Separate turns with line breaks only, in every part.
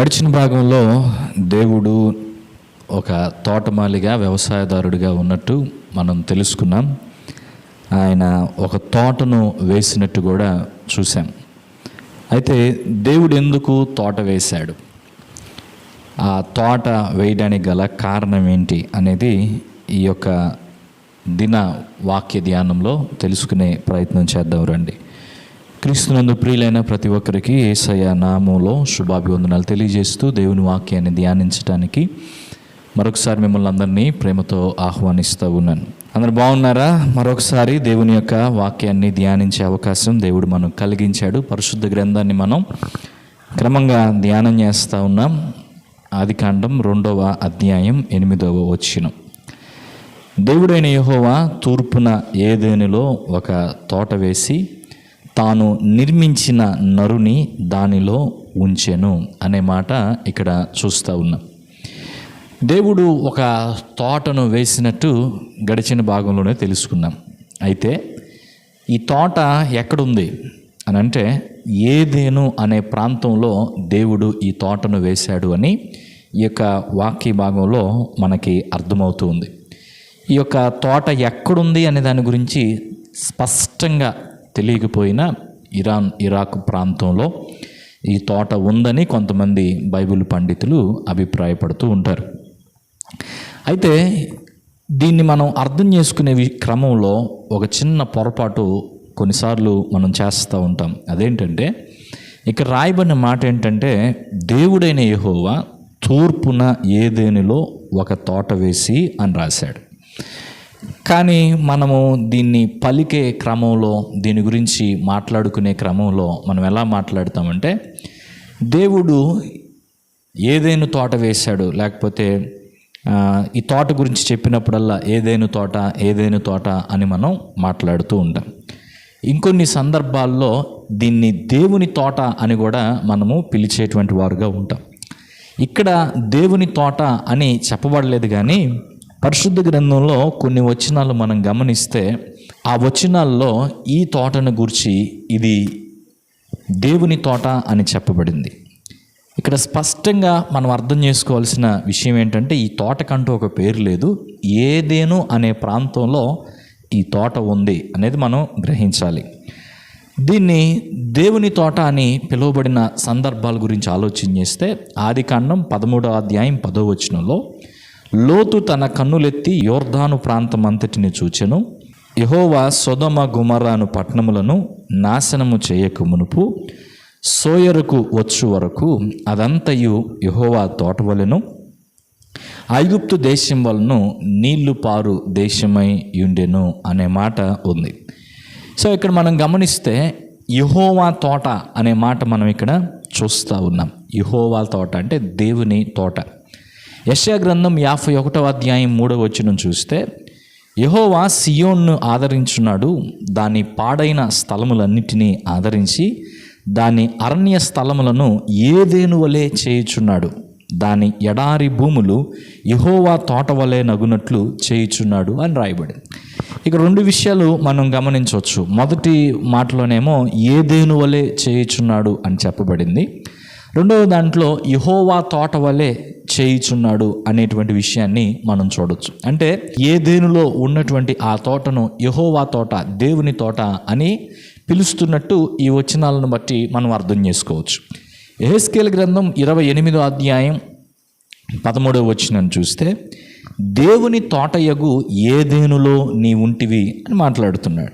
గడిచిన భాగంలో దేవుడు ఒక తోటమాలిగా వ్యవసాయదారుడిగా ఉన్నట్టు మనం తెలుసుకున్నాం. ఆయన ఒక తోటను వేసినట్టు కూడా చూసాం అయితే దేవుడు ఎందుకు తోట వేశాడు? ఆ తోట వేయడానికి గల కారణం ఏంటి అనేది ఈ యొక్క దిన వాక్య ధ్యానంలో తెలుసుకునే ప్రయత్నం చేద్దాం రండి. క్రీస్తునందు ప్రియులైన ప్రతి ఒక్కరికి ఏసయ నామంలో శుభాభివందనాలు తెలియజేస్తూ దేవుని వాక్యాన్ని ధ్యానించడానికి మరొకసారి మిమ్మల్ని అందరినీ ప్రేమతో ఆహ్వానిస్తూ ఉన్నాను. అందరు బాగున్నారా? మరొకసారి దేవుని యొక్క వాక్యాన్ని ధ్యానించే అవకాశం దేవుడు మనం కలిగించాడు. పరిశుద్ధ గ్రంథాన్ని మనం క్రమంగా ధ్యానం చేస్తూ ఉన్నాం. ఆదికాండం రెండవ అధ్యాయం ఎనిమిదవ వచ్చినం దేవుడైన యహోవా తూర్పున ఏదేనిలో ఒక తోట వేసి తాను నిర్మించిన నరుని దానిలో ఉంచెను అనే మాట ఇక్కడ చూస్తూ ఉన్నాం. దేవుడు ఒక తోటను వేసినట్టు గడిచిన భాగంలోనే తెలుసుకున్నాం. అయితే ఈ తోట ఎక్కడుంది అని అంటే ఏదేను అనే ప్రాంతంలో దేవుడు ఈ తోటను వేశాడు అని ఈ యొక్క వాక్య భాగంలో మనకి అర్థమవుతూ ఉంది. ఈ యొక్క తోట ఎక్కడుంది అనే దాని గురించి స్పష్టంగా తెలియకపోయినా ఇరాన్ ఇరాక్ ప్రాంతంలో ఈ తోట ఉందని కొంతమంది బైబిల్ పండితులు అభిప్రాయపడుతూ ఉంటారు. అయితే దీన్ని మనం అర్థం చేసుకునే క్రమంలో ఒక చిన్న పొరపాటు కొన్నిసార్లు మనం చేస్తూ ఉంటాం. అదేంటంటే ఇక్కడ రాయబడిన మాట ఏంటంటే దేవుడైన యెహోవా తూర్పున ఏదేనిలో ఒక తోట వేసి అని రాశాడు. కానీ మనము దీన్ని పలికే క్రమంలో దీని గురించి మాట్లాడుకునే క్రమంలో మనం ఎలా మాట్లాడతామంటే దేవుడు ఏదైనా తోట వేశాడు లేకపోతే ఈ తోట గురించి చెప్పినప్పుడల్లా ఏదైనా తోట ఏదైనా తోట అని మనం మాట్లాడుతూ ఉంటాం. ఇంకొన్ని సందర్భాల్లో దీన్ని దేవుని తోట అని కూడా మనము పిలిచేటువంటి వారుగా ఉంటాం. ఇక్కడ దేవుని తోట అని చెప్పబడలేదు కానీ పరిశుద్ధ గ్రంథంలో కొన్ని వచనాలు మనం గమనిస్తే ఆ వచనాల్లో ఈ తోటను గురించి ఇది దేవుని తోట అని చెప్పబడింది. ఇక్కడ స్పష్టంగా మనం అర్థం చేసుకోవాల్సిన విషయం ఏంటంటే ఈ తోటకంటూ ఒక పేరు లేదు. ఏదేను అనే ప్రాంతంలో ఈ తోట ఉంది అనేది మనం గ్రహించాలి. దీన్ని దేవుని తోట అని పిలువబడిన సందర్భాల గురించి ఆలోచన చేస్తే ఆది కాండం పదమూడవ అధ్యాయం పదో వచనంలో లోతు తన కన్నులెత్తి యోర్ధాను ప్రాంతం అంతటిని చూచెను. యహోవా సొదమ గుమరాను పట్టణములను నాశనము చేయక మునుపు సోయరుకు వచ్చు వరకు అదంతయు యహోవా తోటవలను. ఐగుప్తు దేశం వలను నీళ్ళు పారు దేశమై ఉండెను అనే మాట ఉంది. సో ఇక్కడ మనం గమనిస్తే యహోవా తోట అనే మాట మనం ఇక్కడ చూస్తూ ఉన్నాం. యహోవా తోట అంటే దేవుని తోట. యశా గ్రంథం యాభై ఒకటో అధ్యాయం మూడవ వచ్చిన చూస్తే యహోవా సియోన్ను ఆదరించున్నాడు దాని పాడైన స్థలములన్నిటినీ ఆదరించి దాని అరణ్య స్థలములను ఏదేను వలె చేయుచున్నాడు దాని ఎడారి భూములు యహోవా తోట వలె నగునట్లు చేయుచున్నాడు అని రాయబడింది. ఇక రెండు విషయాలు మనం గమనించవచ్చు. మొదటి మాటలోనేమో ఏదేను వలె చేయుచున్నాడు అని చెప్పబడింది. రెండవ దాంట్లో యహోవా తోట వలె చేయుచున్నాడు అనేటువంటి విషయాన్ని మనం చూడొచ్చు. అంటే ఏ దేనిలో ఉన్నటువంటి ఆ తోటను యహోవా తోట దేవుని తోట అని పిలుస్తున్నట్టు ఈ వచనాలను బట్టి మనం అర్థం చేసుకోవచ్చు. ఎహెస్కేల్ గ్రంథం ఇరవై ఎనిమిదో అధ్యాయం పదమూడవ వచ్చిన చూస్తే దేవుని తోటయగు ఏదేనులో నీ ఉంటివి అని మాట్లాడుతున్నాడు.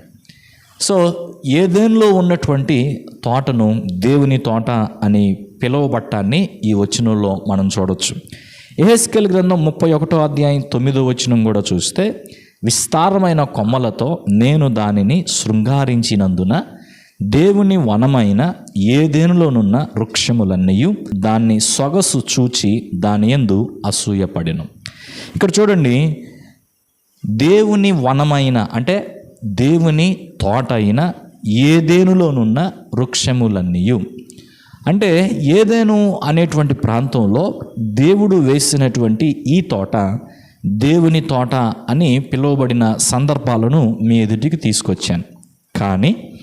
సో ఏదేనులో ఉన్నటువంటి తోటను దేవుని తోట అని పిలువబట్టాన్ని ఈ వచనంలో మనం చూడొచ్చు. ఎహెస్కెల్ గ్రంథం ముప్పై ఒకటో అధ్యాయం తొమ్మిదో వచనం కూడా చూస్తే విస్తారమైన కొమ్మలతో నేను దానిని శృంగారించినందున దేవుని వనమైన ఏదేనులోనున్న వృక్షములన్నీ దాన్ని సొగసు చూచి దాని యందు అసూయపడెను. ఇక్కడ చూడండి దేవుని వనమైన అంటే దేవుని తోట అయిన ఏదేనులోనున్న వృక్షములన్నీయు అంటే ఏదేను అనేటువంటి ప్రాంతంలో దేవుడు వేసినటువంటి ఈ తోట దేవుని తోట అని పిలువబడిన సందర్భాలను మీ ఎదుటికి తీసుకొచ్చాను. కానీ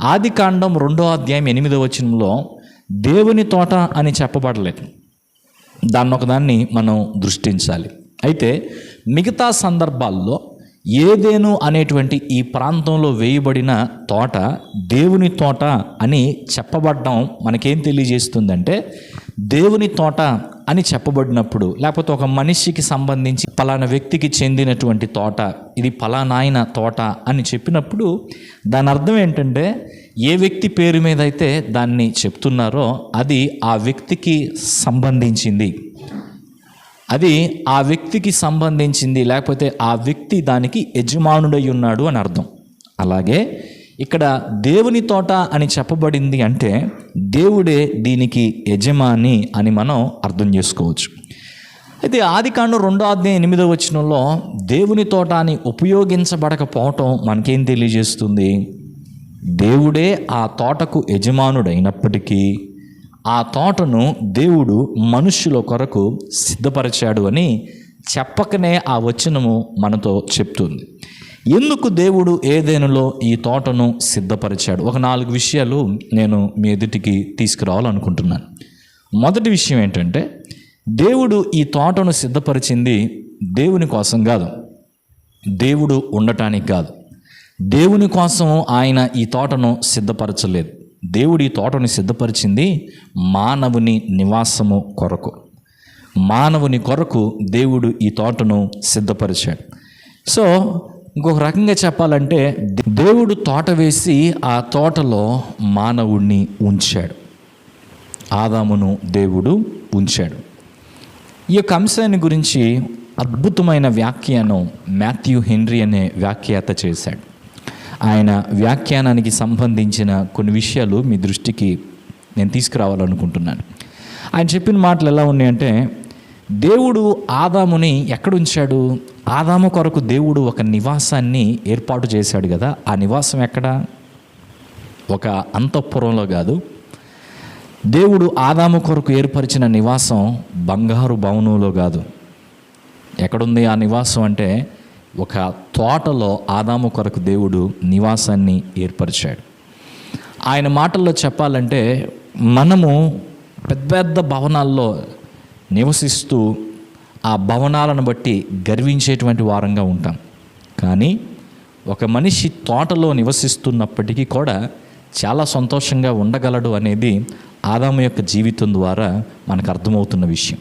ఆది కాండం రెండో అధ్యాయం ఎనిమిదో వచనంలో దేవుని తోట అని చెప్పబడలేదు. దాన్ని ఒకదాన్ని మనం దృష్టించాలి. అయితే మిగతా సందర్భాల్లో ఏదేను అనేటువంటి ఈ ప్రాంతంలో వేయబడిన తోట దేవుని తోట అని చెప్పబడడం మనకేం తెలియజేస్తుందంటే దేవుని తోట అని చెప్పబడినప్పుడు లేకపోతే ఒక మనిషికి సంబంధించి పలానా వ్యక్తికి చెందినటువంటి తోట ఇది పలానాయన తోట అని చెప్పినప్పుడు దాని అర్థం ఏంటంటే ఏ వ్యక్తి పేరు మీద అయితే దాన్ని చెప్తున్నారో అది ఆ వ్యక్తికి సంబంధించింది. అది ఆ వ్యక్తికి సంబంధించింది లేకపోతే ఆ వ్యక్తి దానికి యజమానుడై ఉన్నాడు అని అర్థం. అలాగే ఇక్కడ దేవుని తోట అని చెప్పబడింది అంటే దేవుడే దీనికి యజమాని అని మనం అర్థం చేసుకోవచ్చు. అయితే ఆది కాండం రెండో అధ్యాయం ఎనిమిదో వచనంలో దేవుని తోట అని ఉపయోగించబడకపోవటం మనకేం తెలియజేస్తుంది? దేవుడే ఆ తోటకు యజమానుడైనప్పటికీ ఆ తోటను దేవుడు మనుష్యుల కొరకు సిద్ధపరిచాడు అని చెప్పకనే ఆ వచనము మనతో చెప్తుంది. ఎందుకు దేవుడు ఏదేనులో ఈ తోటను సిద్ధపరిచాడు? ఒక నాలుగు విషయాలు నేను మీ ఎదుటికి తీసుకురావాలనుకుంటున్నాను. మొదటి విషయం ఏంటంటే దేవుడు ఈ తోటను సిద్ధపరిచింది దేవుని కోసం కాదు. దేవుడు ఉండటానికి కాదు. దేవుని కోసం ఆయన ఈ తోటను సిద్ధపరచలేదు. దేవుడు ఈ తోటను సిద్ధపరిచింది మానవుని నివాసము కొరకు. మానవుని కొరకు దేవుడు ఈ తోటను సిద్ధపరిచాడు. సో ఇంకొక రకంగా చెప్పాలంటే దేవుడు తోట వేసి ఆ తోటలో మానవుణ్ణి ఉంచాడు. ఆదామును దేవుడు ఉంచాడు. ఈ యొక్క అంశాన్ని గురించి అద్భుతమైన వ్యాఖ్యానం మాథ్యూ హెన్రీ అనే వ్యాఖ్యాత చేశాడు. ఆయన వ్యాఖ్యానానికి సంబంధించిన కొన్ని విషయాలు మీ దృష్టికి నేను తీసుకురావాలనుకుంటున్నాను. ఆయన చెప్పిన మాటలు ఎలా ఉన్నాయంటే దేవుడు ఆదాముని ఎక్కడ ఉంచాడు ఆదాము కొరకు దేవుడు ఒక నివాసాన్ని ఏర్పాటు చేశాడు కదా ఆ నివాసం ఎక్కడ? ఒక అంతఃపురంలో కాదు. దేవుడు ఆదాము కొరకు ఏర్పరిచిన నివాసం బంగారు భవనంలో కాదు. ఎక్కడుంది ఆ నివాసం అంటే ఒక తోటలో ఆదాము కొరకు దేవుడు నివాసాన్ని ఏర్పరిచాడు. ఆయన మాటల్లో చెప్పాలంటే మనము పెద్ద పెద్ద భవనాల్లో నివసిస్తూ ఆ భవనాలను బట్టి గర్వించేటువంటి వారంగా ఉంటాం. కానీ ఒక మనిషి తోటలో నివసిస్తున్నప్పటికీ కూడా చాలా సంతోషంగా ఉండగలడు అనేది ఆదాము యొక్క జీవితం ద్వారా మనకు అర్థమవుతున్న విషయం.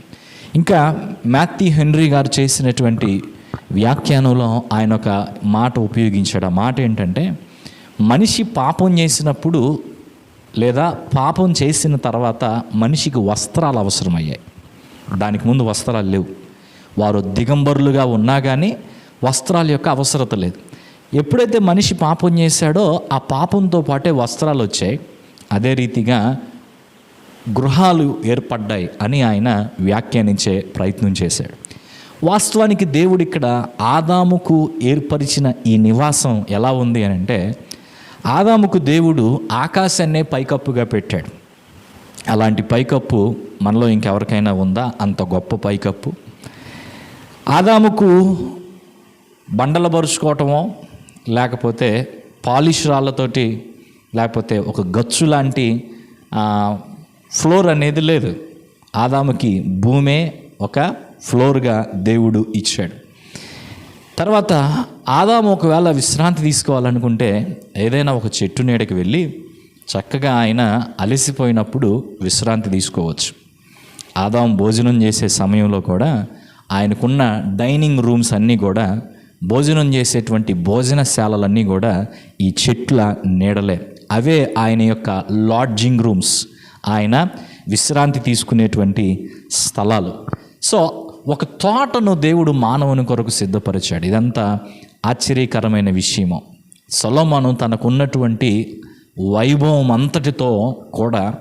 ఇంకా మ్యాథ్యూ హెన్రీ గారు చేసినటువంటి వ్యాఖ్యానంలో ఆయన ఒక మాట ఉపయోగించాడు. ఆ మాట ఏంటంటే మనిషి పాపం చేసినప్పుడు లేదా పాపం చేసిన తర్వాత మనిషికి వస్త్రాలు అవసరమయ్యాయి. దానికి ముందు వస్త్రాలు లేవు. వారు దిగంబరులుగా ఉన్నా కానీ వస్త్రాల యొక్క అవసరత లేదు. ఎప్పుడైతే మనిషి పాపం చేశాడో ఆ పాపంతో పాటే వస్త్రాలు వచ్చాయి. అదే రీతిగా గృహాలు ఏర్పడ్డాయి అని ఆయన వ్యాఖ్యానించే ప్రయత్నం చేశాడు. వాస్తవానికి దేవుడు ఇక్కడ ఆదాముకు ఏర్పరిచిన ఈ నివాసం ఎలా ఉంది అని అంటే ఆదాముకు దేవుడు ఆకాశాన్నే పైకప్పుగా పెట్టాడు. అలాంటి పైకప్పు మనలో ఇంకెవరికైనా ఉందా? అంత గొప్ప పైకప్పు. ఆదాముకు బండలు పరుచుకోవటమో లేకపోతే పాలిష్ రాళ్ళతోటి లేకపోతే ఒక గచ్చు లాంటి ఫ్లోర్ అనేది లేదు. ఆదాముకి భూమే ఒక ఫ్లోర్గా దేవుడు ఇచ్చాడు. తర్వాత ఆదాము ఒకవేళ విశ్రాంతి తీసుకోవాలనుకుంటే ఏదైనా ఒక చెట్టు నీడకి వెళ్ళి చక్కగా ఆయన అలసిపోయినప్పుడు విశ్రాంతి తీసుకోవచ్చు. ఆదాం భోజనం చేసే సమయంలో కూడా ఆయనకున్న డైనింగ్ రూమ్స్ అన్నీ కూడా భోజనం చేసేటువంటి భోజనశాలలన్నీ కూడా ఈ చెట్ల నీడలే. అవే ఆయన యొక్క లాడ్జింగ్ రూమ్స్. ఆయన విశ్రాంతి తీసుకునేటువంటి స్థలాలు. సో ఒక తోటను దేవుడు మానవుని కొరకు సిద్ధపరిచాడు. ఇదంతా ఆశ్చర్యకరమైన విషయము. సొలమను తనకున్నటువంటి వైభవం అంతటితో కూడా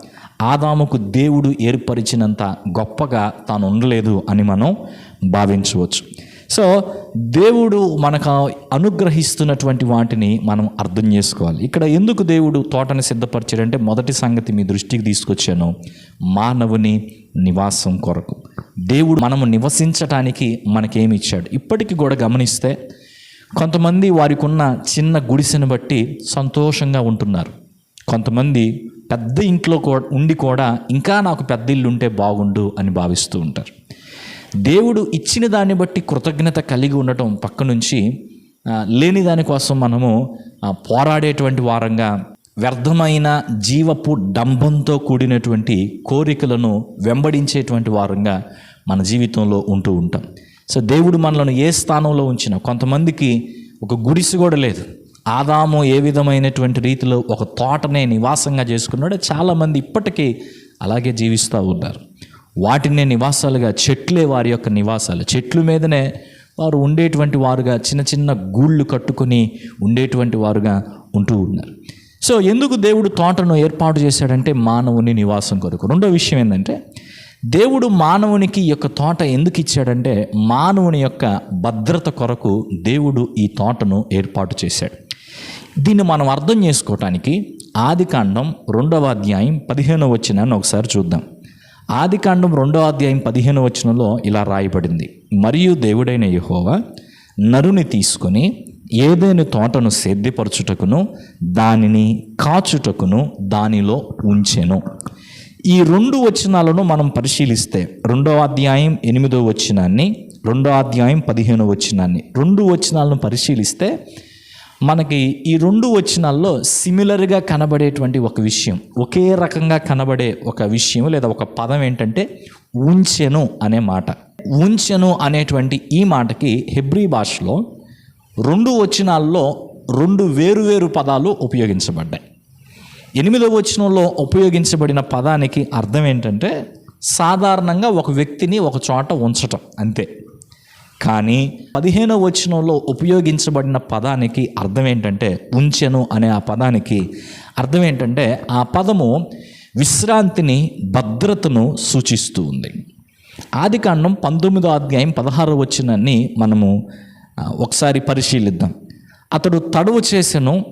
ఆదాముకు దేవుడు ఏర్పరిచినంత గొప్పగా తాను ఉండలేదు అని మనం భావించవచ్చు. సో దేవుడు మనకు అనుగ్రహిస్తున్నటువంటి వాటిని మనం అర్థం చేసుకోవాలి. ఇక్కడ ఎందుకు దేవుడు తోటని సిద్ధపరిచాడంటే మొదటి సంగతి మీ దృష్టికి తీసుకొచ్చాను. మానవుని నివాసం కొరకు. దేవుడు మనము నివసించటానికి మనకేమి ఇచ్చాడు? ఇప్పటికీ కూడా గమనిస్తే కొంతమంది వారికి ఉన్న చిన్న గుడిసెను బట్టి సంతోషంగా ఉంటున్నారు. కొంతమంది పెద్ద ఇంట్లో కూడా ఉండి కూడా ఇంకా నాకు పెద్ద ఇల్లు ఉంటే బాగుండు అని భావిస్తూ ఉంటారు. దేవుడు ఇచ్చిన దాన్ని బట్టి కృతజ్ఞత కలిగి ఉండటం పక్క నుంచి లేని దానికోసం మనము పోరాడేటువంటి వారంగా వ్యర్థమైన జీవపు డంబంతో కూడినటువంటి కోరికలను వెంబడించేటువంటి వారంగా మన జీవితంలో ఉంటూ ఉంటాం. సో దేవుడు మనలను ఏ స్థానంలో ఉంచినా కొంతమందికి ఒక గుడిసి కూడా లేదు. ఆదాము ఏ విధమైనటువంటి రీతిలో ఒక తోటనే నివాసంగా చేసుకున్నాడో చాలామంది ఇప్పటికీ అలాగే జీవిస్తూ ఉన్నారు. వాటినే నివాసాలుగా చెట్లే వారి యొక్క నివాసాలు. చెట్లు మీదనే వారు ఉండేటువంటి వారుగా చిన్న చిన్న గూళ్ళు కట్టుకొని ఉండేటువంటి వారుగా ఉంటూ ఉన్నారు. సో ఎందుకు దేవుడు తోటను ఏర్పాటు చేశాడంటే మానవుని నివాసం కొరకు. రెండో విషయం ఏంటంటే దేవుడు మానవునికి యొక్క తోట ఎందుకు ఇచ్చాడంటే మానవుని యొక్క భద్రత కొరకు దేవుడు ఈ తోటను ఏర్పాటు చేశాడు. దీన్ని మనం అర్థం చేసుకోవటానికి ఆది కాండం రెండవ అధ్యాయం పదిహేనవ వచ్చినాన్ని ఒకసారి చూద్దాం. ఆది కాండం రెండో అధ్యాయం పదిహేను వచనంలో ఇలా రాయబడింది. మరియు దేవుడైన యహోవా నరుని తీసుకొని ఏదైనా తోటను సేద్యపరచుటకును దానిని కాచుటకును దానిలో ఉంచెను. ఈ రెండు వచనాలను మనం పరిశీలిస్తే రెండో అధ్యాయం ఎనిమిదో వచనాన్ని రెండో అధ్యాయం పదిహేనో వచనాన్ని రెండు వచనాలను పరిశీలిస్తే మనకి ఈ రెండు వచనాల్లో సిమిలర్గా కనబడేటువంటి ఒక విషయం ఒకే రకంగా కనబడే ఒక విషయం లేదా ఒక పదం ఏంటంటే ఉంచెను అనే మాట. ఉంచెను అనేటువంటి ఈ మాటకి హెబ్రీ భాషలో రెండు వచనాల్లో రెండు వేరువేరు పదాలు ఉపయోగించబడ్డాయి. ఎనిమిదవ వచనంలో ఉపయోగించబడిన పదానికి అర్థం ఏంటంటే సాధారణంగా ఒక వ్యక్తిని ఒక చోట ఉంచటం అంతే. కానీ పదిహేనవ వచనంలో ఉపయోగించబడిన పదానికి అర్థం ఏంటంటే ఉంచెను అనే ఆ పదానికి అర్థం ఏంటంటే ఆ పదము విశ్రాంతిని భద్రతను సూచిస్తూ ఉంది. ఆది కాండం పంతొమ్మిదో అధ్యాయం పదహారో వచనాన్ని మనము ఒకసారి పరిశీలిద్దాం. అతడు తడువు చేసెను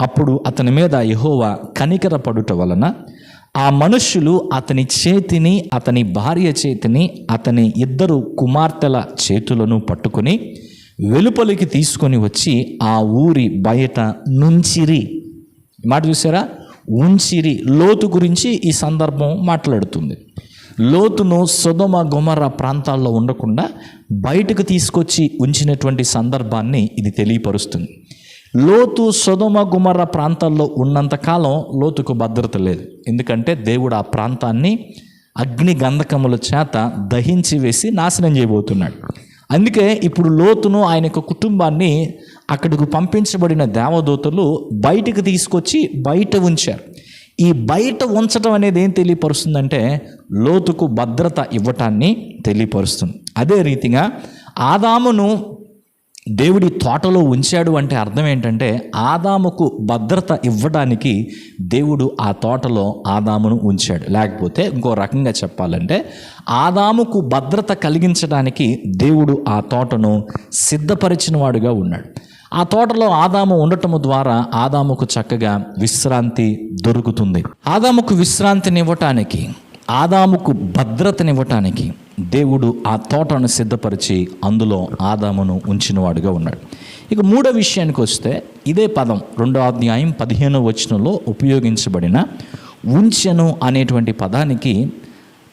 అప్పుడు అతని మీద యహోవా కనికర పడుట వలన ఆ మనుష్యులు అతని చేతిని అతని భార్య చేతిని అతని ఇద్దరు కుమార్తెల చేతులను పట్టుకొని వెలుపలికి తీసుకొని వచ్చి ఆ ఊరి బయట నుంచిరి. మాట చూసారా? ఉంచిరి. లోతు గురించి ఈ సందర్భం మాట్లాడుతుంది. లోతును సుధమ గుమర ప్రాంతాల్లో ఉండకుండా బయటకు తీసుకొచ్చి ఉంచినటువంటి సందర్భాన్ని ఇది తెలియపరుస్తుంది. లోతు సుధమ గుమర ప్రాంతాల్లో ఉన్నంతకాలం లోతుకు భద్రత లేదు. ఎందుకంటే దేవుడు ఆ ప్రాంతాన్ని అగ్ని గంధకముల చేత దహించి వేసి నాశనం చేయబోతున్నాడు. అందుకే ఇప్పుడు లోతును ఆయన యొక్క కుటుంబాన్ని అక్కడికి పంపించబడిన దేవదూతలు బయటకు తీసుకొచ్చి బయట ఉంచారు. ఈ బయట ఉంచడం అనేది ఏం తెలియపరుస్తుందంటే లోతుకు భద్రత ఇవ్వటాన్ని తెలియపరుస్తుంది. అదే రీతిగా ఆదామును దేవుడి తోటలో ఉంచాడు అంటే అర్థం ఏంటంటే ఆదాముకు భద్రత ఇవ్వడానికి దేవుడు ఆ తోటలో ఆదామును ఉంచాడు. లేకపోతే ఇంకో రకంగా చెప్పాలంటే ఆదాముకు భద్రత కలిగించడానికి దేవుడు ఆ తోటను సిద్ధపరిచిన వాడుగా ఉన్నాడు. ఆ తోటలో ఆదాము ఉండటము ద్వారా ఆదాముకు చక్కగా విశ్రాంతి దొరుకుతుంది. ఆదాముకు విశ్రాంతినివ్వటానికి ఆదాముకు భద్రతనివ్వటానికి దేవుడు ఆ తోటను సిద్ధపరిచి అందులో ఆదామును ఉంచినవాడుగా ఉన్నాడు. ఇక మూడో విషయానికి వస్తే ఇదే పదం రెండో అధ్యాయం పదిహేనో వచనంలో ఉపయోగించబడిన ఉంచెను అనేటువంటి పదానికి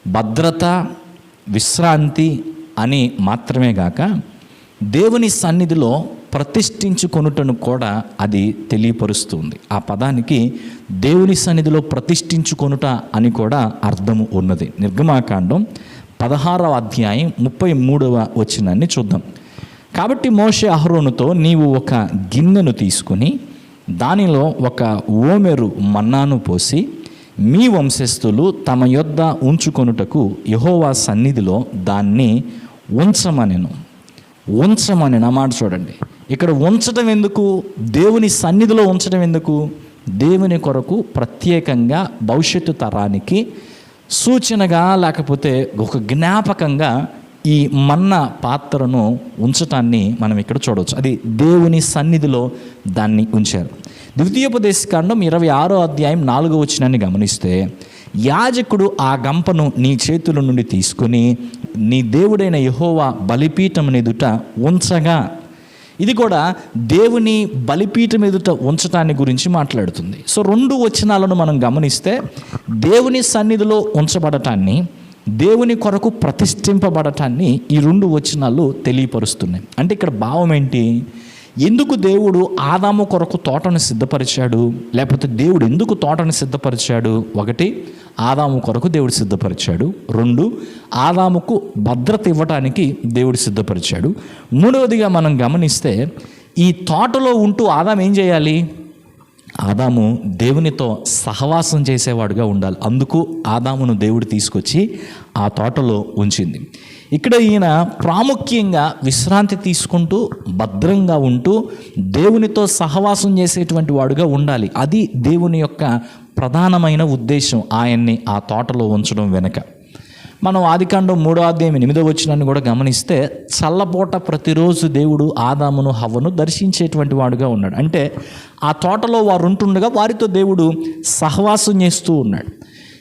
భద్రత విశ్రాంతి అని మాత్రమే గాక దేవుని సన్నిధిలో ప్రతిష్ఠించుకొనుటను కూడా అది తెలియపరుస్తుంది. ఆ పదానికి దేవుని సన్నిధిలో ప్రతిష్ఠించుకొనుట అని కూడా అర్థము ఉన్నది. నిర్గమాకాండం పదహారవ అధ్యాయం ముప్పై మూడవ వచనాన్ని చూద్దాం. కాబట్టి మోషే అహరోనుతో నీవు ఒక గిన్నెను తీసుకుని దానిలో ఒక ఓమెరు మన్నాను పోసి మీ వంశస్థులు తమ యొద్ద ఉంచుకొనుటకు యహోవా సన్నిధిలో దాన్ని ఉంచమనెను. ఉంచమని నా మాట చూడండి. ఇక్కడ ఉంచడం ఎందుకు? దేవుని సన్నిధిలో ఉంచడం ఎందుకు? దేవుని కొరకు ప్రత్యేకంగా భవిష్యత్తు తరానికి సూచనగా లేకపోతే ఒక జ్ఞాపకంగా ఈ మన్న పాత్రను ఉంచటాన్ని మనం ఇక్కడ చూడవచ్చు. అది దేవుని సన్నిధిలో దాన్ని ఉంచారు. ద్వితీయోపదేశకాండం ఇరవై ఆరో అధ్యాయం నాలుగో వచ్చినాన్ని గమనిస్తే యాజకుడు ఆ గంపను నీ చేతుల నుండి తీసుకొని నీ దేవుడైన యహోవా బలిపీఠం ఎదుట ఉంచగా ఇది కూడా దేవుని బలిపీఠం ఎదుట ఉంచటాన్ని గురించి మాట్లాడుతుంది. సో రెండు వచనాలను మనం గమనిస్తే దేవుని సన్నిధిలో ఉంచబడటాన్ని దేవుని కొరకు ప్రతిష్ఠింపబడటాన్ని ఈ రెండు వచనాలు తెలియపరుస్తున్నాయి. అంటే ఇక్కడ భావం ఏంటి ఎందుకు దేవుడు ఆదాము కొరకు తోటను సిద్ధపరిచాడు? లేకపోతే దేవుడు ఎందుకు తోటను సిద్ధపరిచాడు? ఒకటి ఆదాము కొరకు దేవుడు సిద్ధపరిచాడు. రెండు ఆదాముకు భద్రత ఇవ్వటానికి దేవుడు సిద్ధపరిచాడు. మూడవదిగా మనం గమనిస్తే ఈ తోటలో ఉంటూ ఆదాం ఏం చేయాలి? ఆదాము దేవునితో సహవాసం చేసేవాడుగా ఉండాలి. అందుకు ఆదామును దేవుడు తీసుకొచ్చి ఆ తోటలో ఉంచింది. ఇక్కడ ఈయన ప్రాముఖ్యంగా విశ్రాంతి తీసుకుంటూ భద్రంగా ఉంటూ దేవునితో సహవాసం చేసేటువంటి వాడుగా ఉండాలి. అది దేవుని యొక్క ప్రధానమైన ఉద్దేశం. ఆయన్ని ఆ తోటలో ఉంచడం వెనుక. మనం ఆదికాండం మూడో అధ్యాయం ఎనిమిదో వచ్చినాన్ని కూడా గమనిస్తే చల్లపోట ప్రతిరోజు దేవుడు ఆదామును హవ్వను దర్శించేటువంటి వాడుగా ఉన్నాడు. అంటే ఆ తోటలో వారు ఉంటుండగా వారితో దేవుడు సహవాసం చేస్తూ ఉన్నాడు.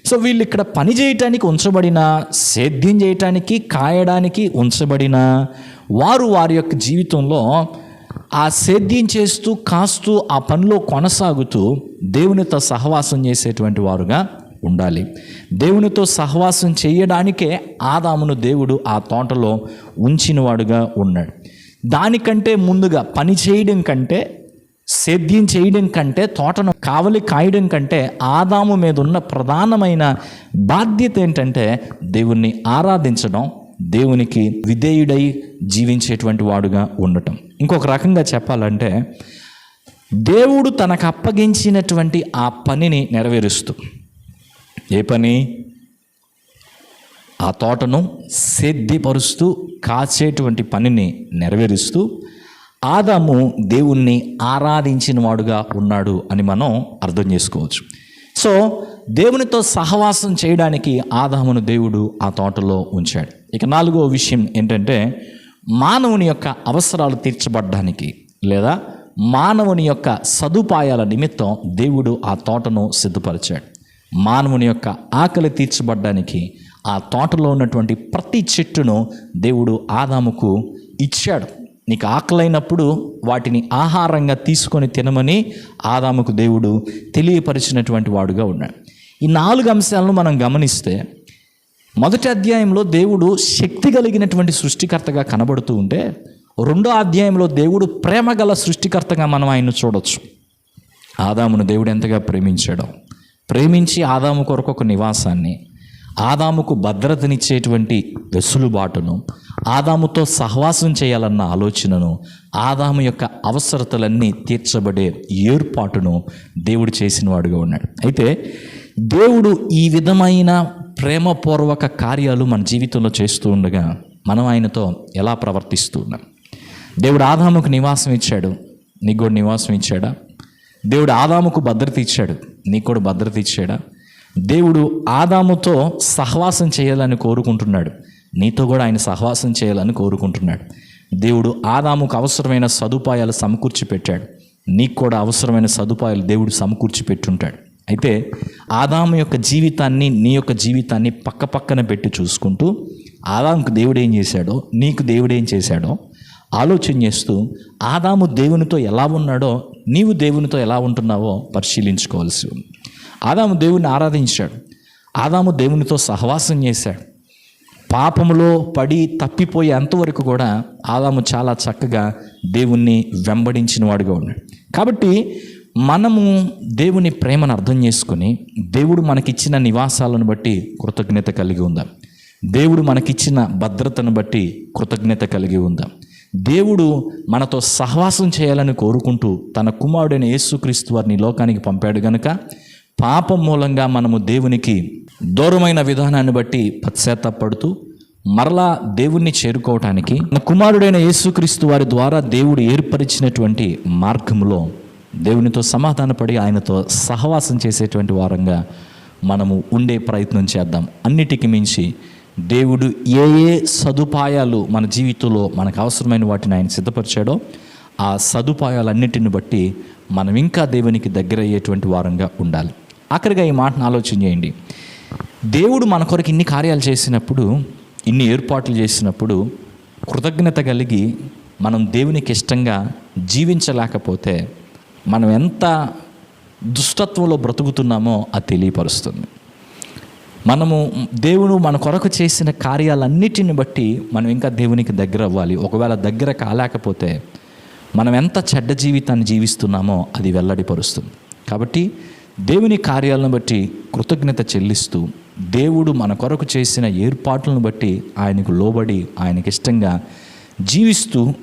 సో వీళ్ళు ఇక్కడ పని చేయటానికి ఉంచబడిన సేద్యం చేయటానికి కాయడానికి ఉంచబడిన వారు వారి యొక్క జీవితంలో ఆ సేద్యం చేస్తూ కాస్తూ ఆ పనిలో కొనసాగుతూ దేవునితో సహవాసం చేసేటువంటి వారుగా ఉండాలి. దేవునితో సహవాసం చేయడానికే ఆదామును దేవుడు ఆ తోటలో ఉంచినవాడుగా ఉన్నాడు. దానికంటే ముందుగా పని చేయడం కంటే సేద్యం చేయడం కంటే తోటను కావలి కాయడం కంటే ఆదాము మీద ఉన్న ప్రధానమైన బాధ్యత ఏంటంటే దేవుణ్ణి ఆరాధించడం దేవునికి విధేయుడై జీవించేటువంటి వాడుగా ఉండటం. ఇంకొక రకంగా చెప్పాలంటే దేవుడు తనకు అప్పగించినటువంటి ఆ పనిని నెరవేరుస్తూ. ఏ పని? ఆ తోటను సేద్యపరుస్తూ కాచేటువంటి పనిని నెరవేరుస్తూ ఆదాము దేవుణ్ణి ఆరాధించిన వాడుగా ఉన్నాడు అని మనం అర్థం చేసుకోవచ్చు. సో దేవునితో సహవాసం చేయడానికి ఆదామును దేవుడు ఆ తోటలో ఉంచాడు. ఇక నాలుగో విషయం ఏంటంటే మానవుని యొక్క అవసరాలు తీర్చబడ్డానికి లేదా మానవుని యొక్క సదుపాయాల నిమిత్తం దేవుడు ఆ తోటను సిద్ధపరిచాడు. మానవుని యొక్క ఆకలి తీర్చబడ్డానికి ఆ తోటలో ఉన్నటువంటి ప్రతి చెట్టును దేవుడు ఆదాముకు ఇచ్చాడు. నీకు ఆకలైనప్పుడు వాటిని ఆహారంగా తీసుకొని తినమని ఆదాముకు దేవుడు తెలియపరిచినటువంటి వాడుగా ఉన్నాడు. ఈ నాలుగు అంశాలను మనం గమనిస్తే మొదటి అధ్యాయంలో దేవుడు శక్తి కలిగినటువంటి సృష్టికర్తగా కనబడుతూ ఉంటే రెండో అధ్యాయంలో దేవుడు ప్రేమ గల సృష్టికర్తగా మనం ఆయన్ను చూడొచ్చు. ఆదామును దేవుడు ఎంతగా ప్రేమించాడో. ప్రేమించి ఆదాము కొరకు ఒక నివాసాన్ని ఆదాముకు భద్రతనిచ్చేటువంటి వెసులుబాటును ఆదాముతో సహవాసం చేయాలన్న ఆలోచనను ఆదాము యొక్క అవసరతలన్నీ తీర్చబడే ఏర్పాటును దేవుడు చేసిన వాడుగా ఉన్నాడు. అయితే దేవుడు ఈ విధమైన ప్రేమపూర్వక కార్యాలు మన జీవితంలో చేస్తూ ఉండగా మనం ఆయనతో ఎలా ప్రవర్తిస్తూ ఉన్నాం? దేవుడు ఆదాముకు నివాసం ఇచ్చాడు. నీకు కూడా నివాసం ఇచ్చాడా? దేవుడు ఆదాముకు భద్రత ఇచ్చాడు. నీకు కూడా భద్రత ఇచ్చాడా? దేవుడు ఆదాముతో సహవాసం చేయాలని కోరుకుంటున్నాడు. నీతో కూడా ఆయన సహవాసం చేయాలని కోరుకుంటున్నాడు. దేవుడు ఆదాముకు అవసరమైన సదుపాయాలు సమకూర్చి పెట్టాడు. నీకు కూడా అవసరమైన సదుపాయాలు దేవుడు సమకూర్చి పెట్టుంటాడు. అయితే ఆదాము యొక్క జీవితాన్ని నీ యొక్క జీవితాన్ని పక్క పక్కన పెట్టి చూసుకుంటూ ఆదాముకు దేవుడు ఏం చేశాడో నీకు దేవుడు ఏం చేశాడో ఆలోచన చేస్తూ ఆదాము దేవునితో ఎలా ఉన్నాడో నీవు దేవునితో ఎలా ఉంటున్నావో పరిశీలించుకోవాల్సి ఉంది. ఆదాము దేవుణ్ణి ఆరాధించాడు. ఆదాము దేవునితో సహవాసం చేశాడు. పాపములో పడి తప్పిపోయే అంతవరకు కూడా ఆదాము చాలా చక్కగా దేవుణ్ణి వెంబడించిన వాడుగా ఉన్నాడు. కాబట్టి మనము దేవుని ప్రేమను అర్థం చేసుకొని దేవుడు మనకిచ్చిన నివాసాలను బట్టి కృతజ్ఞత కలిగి ఉందాం. దేవుడు మనకిచ్చిన భద్రతను బట్టి కృతజ్ఞత కలిగి ఉందాం. దేవుడు మనతో సహవాసం చేయాలని కోరుకుంటూ తన కుమారుడైన యేసుక్రీస్తు వారిని లోకానికి పంపాడు గనుక పాపం మూలంగా మనము దేవునికి దూరమైన విధానాన్ని బట్టి పశ్చాత్తాపడుతూ మరలా దేవుణ్ణి చేరుకోవటానికి కుమారుడైన యేసుక్రీస్తు వారి ద్వారా దేవుడు ఏర్పరిచినటువంటి మార్గంలో దేవునితో సమాధానపడి ఆయనతో సహవాసం చేసేటువంటి వారంగా మనము ఉండే ప్రయత్నం చేద్దాం. అన్నిటికి మించి దేవుడు ఏ ఏ సదుపాయాలు మన జీవితంలో మనకు అవసరమైన వాటిని ఆయన సిద్ధపరిచాడో ఆ సదుపాయాలన్నిటిని బట్టి మనం ఇంకా దేవునికి దగ్గర అయ్యేటువంటి వారంగా ఉండాలి. ఆఖరిగా ఈ మాటను ఆలోచన చేయండి. దేవుడు మన కొరకు ఇన్ని కార్యాలు చేసినప్పుడు ఇన్ని ఏర్పాట్లు చేసినప్పుడు కృతజ్ఞత కలిగి మనం దేవునికి ఇష్టంగా జీవించలేకపోతే మనం ఎంత దుష్టత్వంలో బ్రతుకుతున్నామో అది తెలియపరుస్తుంది. మనము దేవుడు మన కొరకు చేసిన కార్యాలన్నిటిని బట్టి మనం ఇంకా దేవునికి దగ్గర అవ్వాలి. ఒకవేళ దగ్గర కాలేకపోతే మనం ఎంత చెడ్డ జీవితాన్ని జీవిస్తున్నామో అది వెల్లడిపరుస్తుంది. కాబట్టి దేవుని కార్యాలను బట్టి కృతజ్ఞత చెల్లిస్తూ దేవుడు మన కొరకు చేసిన ఏర్పాట్లను బట్టి ఆయనకు లోబడి ఆయనకి ఇష్టంగా జీవిస్తూ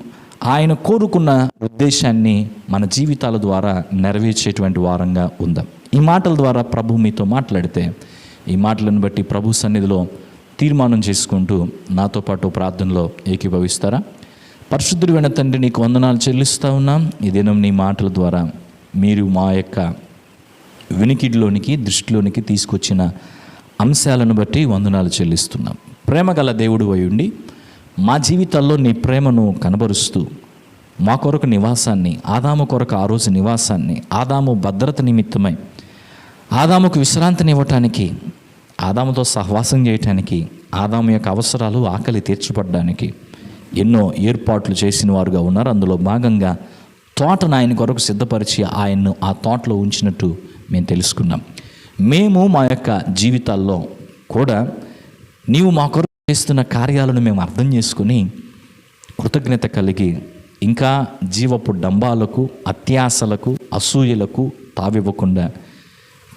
ఆయన కోరుకున్న ఉద్దేశాన్ని మన జీవితాల ద్వారా నెరవేర్చేటువంటి వారంగా ఉందాం. ఈ మాటల ద్వారా ప్రభు మీతో మాట్లాడితే ఈ మాటలను బట్టి ప్రభు సన్నిధిలో తీర్మానం చేసుకుంటూ నాతో పాటు ప్రార్థనలో ఏకీభవిస్తారా? పరిశుద్ధుడు వెన తండ్రి నీకు వందనాలు చెల్లిస్తూ ఉన్నాం. ఈ దినం నీ మాటల ద్వారా మీరు మా యొక్క వినికిడిలోనికి దృష్టిలోనికి తీసుకొచ్చిన అంశాలను బట్టి వందనాలు చెల్లిస్తున్నాం. ప్రేమ గల దేవుడు ఉండి మా జీవితాల్లో నీ ప్రేమను కనబరుస్తూ మా కొరకు నివాసాన్ని ఆదాము కొరకు ఆ రోజు నివాసాన్ని ఆదాము భద్రత నిమిత్తమై ఆదాముకు విశ్రాంతిని ఇవ్వటానికి ఆదాముతో సహవాసం చేయటానికి ఆదాము యొక్క అవసరాలు ఆకలి తీర్చబడడానికి ఎన్నో ఏర్పాట్లు చేసిన వారుగా ఉన్నారు. అందులో భాగంగా తోటను ఆయన కొరకు సిద్ధపరిచి ఆయన్ను ఆ తోటలో ఉంచినట్టు మేము తెలుసుకున్నాం. మేము మా యొక్క జీవితాల్లో కూడా నీవు మా కొరకు చేస్తున్న కార్యాలను మేము అర్థం చేసుకుని కృతజ్ఞత కలిగి ఇంకా జీవపు డంబాలకు అత్యాసలకు అసూయలకు తావివ్వకుండా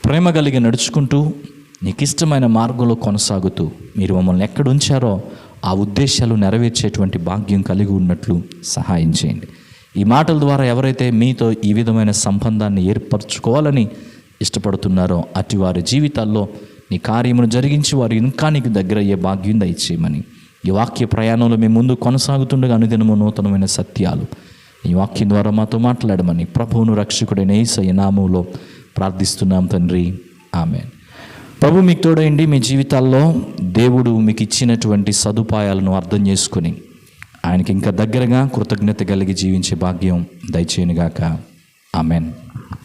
ప్రేమ కలిగి నడుచుకుంటూ నీకు ఇష్టమైన మార్గంలో కొనసాగుతూ మీరు మమ్మల్ని ఎక్కడ ఉంచారో ఆ ఉద్దేశాలు నెరవేర్చేటువంటి భాగ్యం కలిగి ఉన్నట్లు సహాయం చేయండి. ఈ మాటల ద్వారా ఎవరైతే మీతో ఈ విధమైన సంబంధాన్ని ఏర్పరచుకోవాలని ఇష్టపడుతున్నారో అటు వారి జీవితాల్లో నీ కార్యమును జరిగించి వారు ఇంకా నీకు దగ్గర అయ్యే భాగ్యం దయచేయమని. ఈ వాక్య ప్రయాణంలో మేము ముందు కొనసాగుతుండగా అనుదినము నూతనమైన సత్యాలు. ఈ వాక్యం ద్వారా మాతో మాట్లాడమని ప్రభువును రక్షకుడైన ఏసయ్య నామంలో ప్రార్థిస్తున్నాం తండ్రి. ఆమె ప్రభు మీకు తోడైండి మీ జీవితాల్లో దేవుడు మీకు ఇచ్చినటువంటి సదుపాయాలను అర్థం చేసుకొని ఆయనకి ఇంకా దగ్గరగా కృతజ్ఞత కలిగి జీవించే భాగ్యం దయచేయనుగాక. ఆమెన్.